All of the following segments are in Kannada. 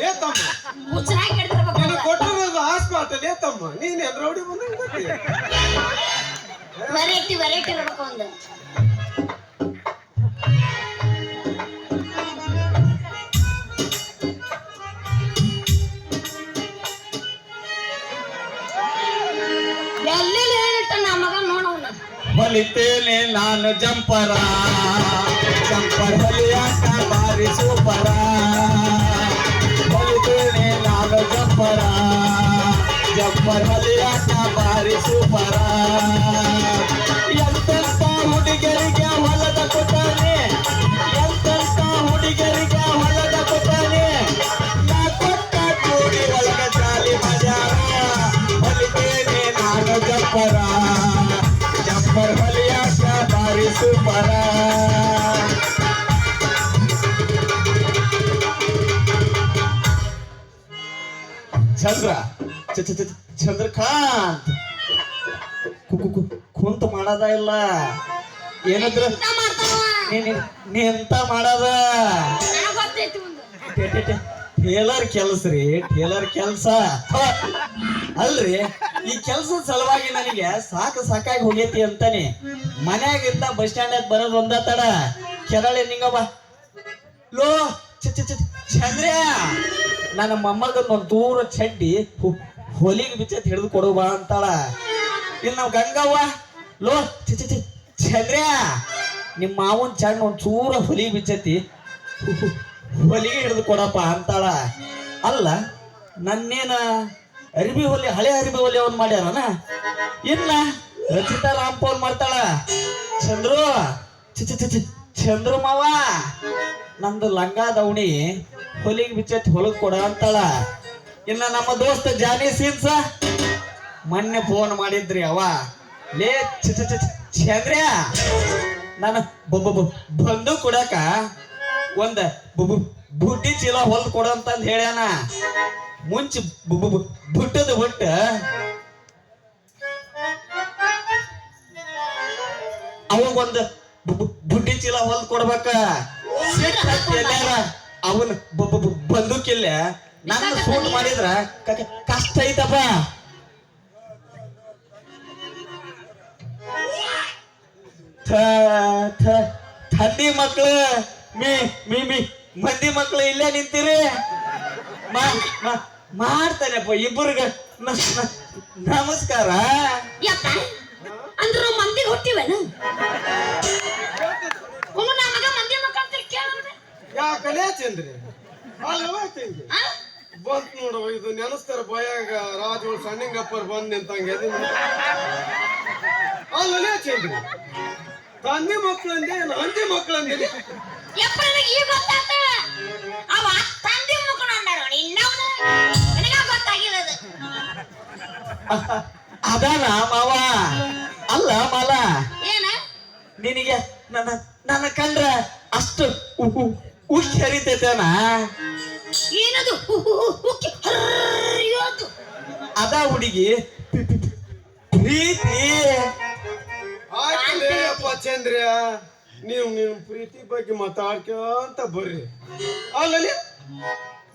ಏ ತಮ್ಮ. ಹುಚ್ಚರಾಗಿ ವೆರೈಟಿ ವೆರೈಟಿ ನಮಗ ನೋಡೋಣ ಬಲಿತೇನೆ ನಾನು ಜಂಪರ. ಜಂಪರ ಬಲಿಯಾಟ ಜಂಪರ್ ಹೊಲಿಯಾಕ ಬಾರಿ ಸೂಪರ ಎಂತೆಂತ ಹುಡುಗರಿಗೆ ಹೊಲದ ಕೊಟ್ಟಾನೆ ಎಂತೆಂತ ಹುಡುಗರಿಗೆ ಹೊಲದ ಕೊಟ್ಟಾನೆ ನಾ ಕೊಟ್ಟ ಕೂಡಿ ಒಳಗ ಜಾಲಿ ಮಜಾರ ಹೊಲಿತೇನೆ ನಾನು ಜಂಪರ ಜಂಪರ್ ಹೊಲಿಯಾಕ ಬಾರಿ ಸೂಪರ ಚಂದ್ರ ಚ- ಚ- ಚ- ಚಂದ್ರಕಾಂತ್. ಕುಂತ ಮಾಡದ ಇಲ್ಲ. ಏನಂದ್ರ? ಎಂತ ಮಾಡ್ತಾವ ನೀ ನೀ- ನೀ ಎಂತ ಮಾಡದ? ಟೇಲರ್ ಕೆಲ್ಸ ರೀ ಟೇಲರ್ ಕೆಲ್ಸ. ಅಲ್ರಿ ಈ ಕೆಲ್ಸದ ಸಲುವಾಗಿ ನನಗೆ ಸಾಕು ಸಾಕಾಗಿ ಹೋಗೈತಿ ಅಂತಾನೆ. ಮನ್ಯಾಗಿಂದ ಬಸ್ ಸ್ಟ್ಯಾಂಡ್ ಬರೋದು ಒಂದ ತಡ. ಕೆರಳೆ ನಿಂಗವ ಲೋ ಚಂದ್ರ ನನ್ನ ಮೊಮ್ಮಗನ್ ಒಂದ್ ದೂರ ಚಡ್ಡಿ ಹೊಲಿಗೆ ಬಿಚ್ಚತ್ ಹಿಡಿದು ಕೊಡು ಬಾ ಅಂತಾಳ. ಇಲ್ಲಿ ನಾವು ಗಂಗವ್ವ. ಲೋ ಚಿ ಚಿ ಚಂದ್ರ್ಯ ನಿಮ್ಮ ಮಾವನ್ ಚಂಡ್ ಒಂದ್ ಚೂರ ಹೊಲಿ ಬಿಚ್ಚತಿ. ಹೊಲಿಗೆ ಹಿಡಿದು ಕೊಡಪ್ಪ ಅಂತಾಳ. ಅಲ್ಲ, ನನ್ನೇನ ಅರಿಬಿ ಹೊಲಿ, ಹಳೆ ಅರಿಬಿ ಹೊಲಿ ಅವನ್ ಮಾಡ್ಯಾರನ ಇಲ್ಲ, ರಚಿತಾ ರಾಮ್ ಫೋನ್ ಮಾಡ್ತಾಳ. ಚಂದ್ರು ಚಿ ಚಿ ಚಿ ಚಂದ್ರು ಮಾವ, ನಂದು ಲಂಗ ದವಣಿ ಹೊಲಿಗೆ ಬಿಚ್ಚತ್ ಹೊಲಗ್ ಕೊಡ ಅಂತಾಳ. ಇನ್ನ ನಮ್ಮ ದೋಸ್ತ ಜಾನಿ ಸೀನ್ಸ? ಮೊನ್ನೆ ಫೋನ್ ಮಾಡಿದ್ರಿ ಅವ. ಲೇ ಚಂದ್ರ ನಾನು ಬಂದು ಕೊಡಕ ಒಂದ ಬುಡ್ಡಿ ಚೀಲ ಹೊಲ್ದು ಕೊಡು ಅಂತಂದ್ ಹೇಳ್ಯಾನ. ಮುಂಚೆ ಬುಟ್ಟದ ಬುಟ್ಟ ಅವಾಗೊಂದು ಬುಟ್ಟಿ ಚೀಲ ಹೊಲ್ದು ಕೊಡ್ಬೇಕ. ಅವನ್ ಬಂದೂಕಿಲ್ಲ. ನನ್ನ ಸೂಟ್ ಮಾಡಿದ್ರ ಕಷ್ಟ ಐತಪ್ಪ. ಥ- ಥ- ಥಂಡಿ ಮಕ್ಳು ಮೀ ಮೀ ಮೀ ಮಂದಿ ಮಕ್ಳು ಇಲ್ಲೇ ನಿಂತೀರಿ? ಮಾಡ್ತಾನೆಪ್ಪ ಇಬ್ಬರಿಗೆ. ನಮಸ್ಕಾರ. ಯಪ್ಪ ಅಂದ್ರ ಮಂದಿ ಹುಟ್ಟಿವೇನು? ಯಾಕೆ ನಾ ಮಗ ಬಂತ್ ನೋಡವ ಇದು ನೆನಸ್ತಾರ ಬಯಾಗ ರಾಜು ಸಣ್ಣಿಂಗಪ್ಪರ್ ಬಂದ್ ನಿಂತಂಗೆ. ಅಲ್ಲೇ ಚಂದ್ರಿ. ತಂದೆ ಮಕ್ಕಳಂದೆ ಹಂದಿ ಮಕ್ಕಳಂದೆ? ಅದಾನ ಮಾವ? ಅಲ್ಲ ಮಾಲ. ಏನ? ನಿನಗೆ ನನ್ನ ನನ್ನ ಕಂಡ್ರ ಅಷ್ಟು ಉ- ಉ- ಉಕ್ಕಿ ಹರಿತೈತೇನ? ಏನದು? ಹು- ಹು- ಹು- ಹುಕ್ಕಿ ಹರ್ಯೋದು. ಅದ ಹುಡುಗಿ. ಪ್ರೀತಿ. ಆಯ್ತಲೇ ಅಪ್ಪ ಚಂದ್ರ್ಯ ನೀವು ನಿಮ್ ಪ್ರೀತಿ ಬಗ್ಗೆ ಮಾತಾಡ್ಕೊಂತ ಬರ್ರಿ. ಅಲ್ಲಲ್ಲಿ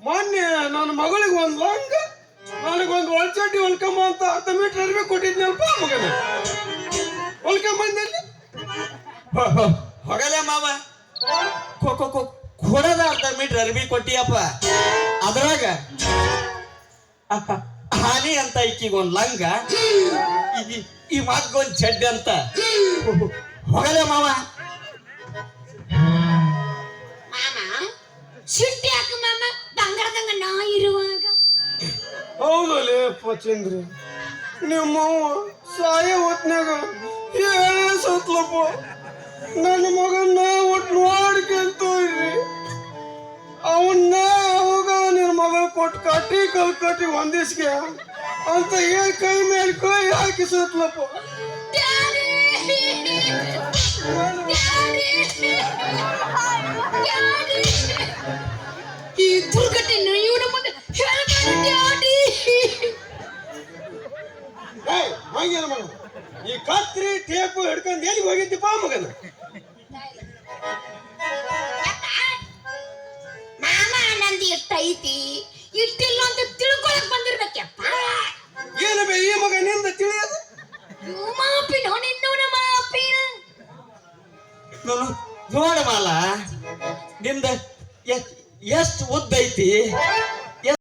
ಮೊನ್ನೆ ನನ್ನ ಮಗಳಿಗೆ ಒಂದ್ ಲಂಗ ನನಗೊಂದು ಒಳಚಡ್ಡಿ ಹೊಲ್ಕಮ್ಮ ಅಂತ ಅರ್ಧ ಮೀಟರ್ ಅರಿವೆ ಕೊಟ್ಟಿದ್ನಲ್ಪ ಮಗನ. ಹೊಲ್ಕೊಂಬಂದಲ್ಲಿ? ಹೊ- ಹೊ- ಹೊಗಲೆ ಮಾವ. ಕೊ ಅರ್ಧ ಮೀಟರ್ ಅರ್ಬಿ ಕೊಟ್ಟಿಯಪ್ಪ. ಅದ್ರಾಗ ಹಾನಿ ಅಂತ ಈಕಿಗೆ ಒಂದ್ ಲಂಗ ಈ- ಈ ಮಗೊಂದ್ ಚಡ್ಡಿ ಅಂತ. ಹೊಗಲೆ ಮಾವ. ಹಾಕ ಮಾಮ ಬಂಗಾರದಂಗ ನಾ ಇರುವಾಗ. ಹೌದಲ್ಲೇ ಅಪ್ಪ ಚಂದ್ರಿ ನಿಮ್ಮವ್ವ ಸಾಯ ಹೊತ್ನಾಗ ಹೇಳೇ ಸತ್ಲಪ್ಪ. ನನ್ನ ಕೊಟ್ಟು ಕಟ್ಟಿ ಕಲ್ ಕಟ್ಟಿ ಒಂದಿಸ್ಗೆ ಅಂತ ಏನ್ ಕೈ ಮೇಲೆ ಕೈ ಹಾಕಿ! ಈ ಇವನ ಮುಂದೆ ಹಂಗೇನ ಮಗ ಈ ಕತ್ರಿ ಟೇಪು ಹಿಡ್ಕೊಂಡು ಎಲ್ಲಿಗೆ ಹೋಗಿದ್ದೀಪ ಮಗನ. ಮಾಮ ನಂದಿ ಎಷ್ಟೈತಿ ನೋಡು ನೋಡ ಮಾಲ ನಿಂದ ಎಷ್ಟ್ ಉದ್ದ ಐತಿ?